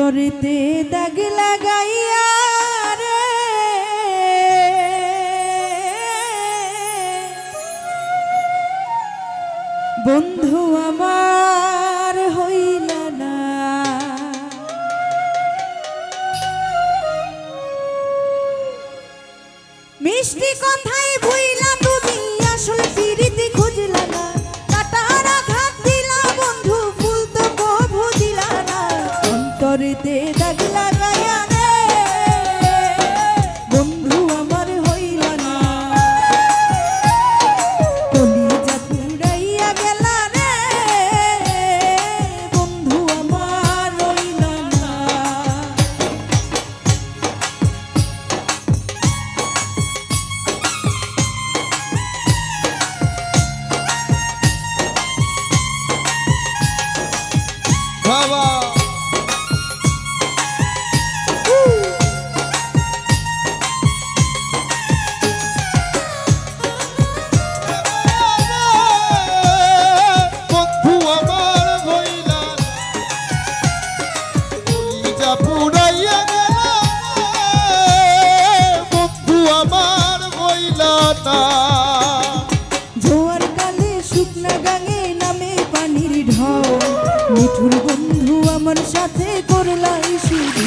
তরিতে দাগ লাগাইয়া রে। বন্ধু আমার হইল না। মিষ্টি কথা বন্ধু আমার সাথে করলাই শুধু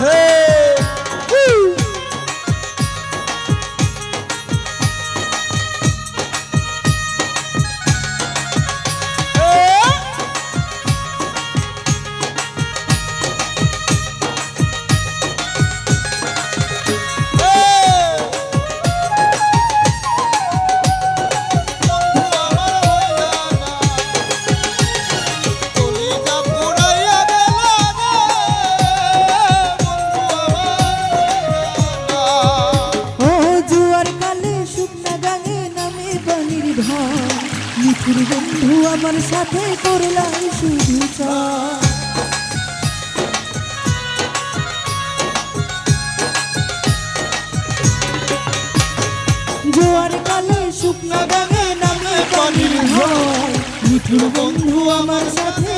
है তুই বন্ধু, আমার সাথে করলাম শুধু জোয়ার কালে শুকনা বাগান আমরা পানি হয়। মিঠুর বন্ধু, আমার সাথে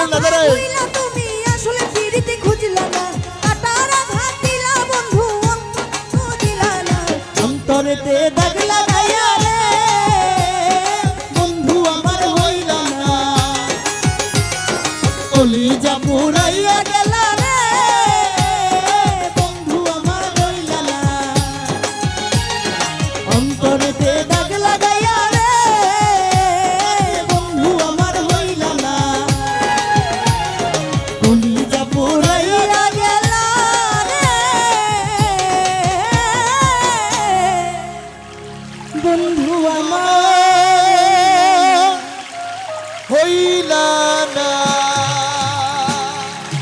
আর দাদারে তুমি আসলে পিরিতি খুঁজলা না। কাটার আঘাত দিলা বন্ধু অন্তর দিলা না। অন্তরেতে দাগ লাগাইয়া রে বন্ধু আমার হইলা না। কলিজা পুরাইয়া 天不完吗？